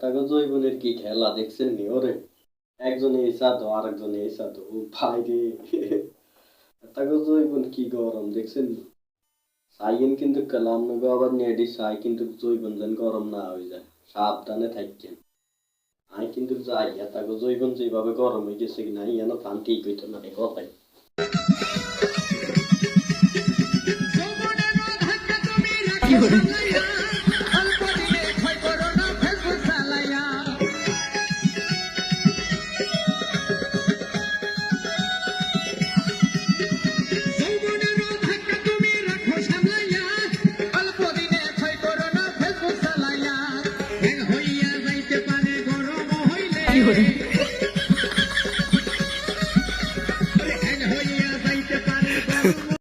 তাকে জৈবনের কি খেলা দেখছেন নি ওরে? একজনে এই সাধু আর একজনে এই সাধু। ও ভাই রে। তাকে জৈবন কি গরম দেখছেন নি? সাইন কিন্তু কালাম নগো আবার নেডি সাই কিন্তু জৈবন যেন গরম না হয়ে যায়। সাবধানে থাকেন। আমি কিন্তু যাই তাকে জৈবন যেভাবে গরম হয়ে গেছে কিনা ইয়া না তান ঠিক হইতো না এই কথাই কি হইয়া যাইতে পারে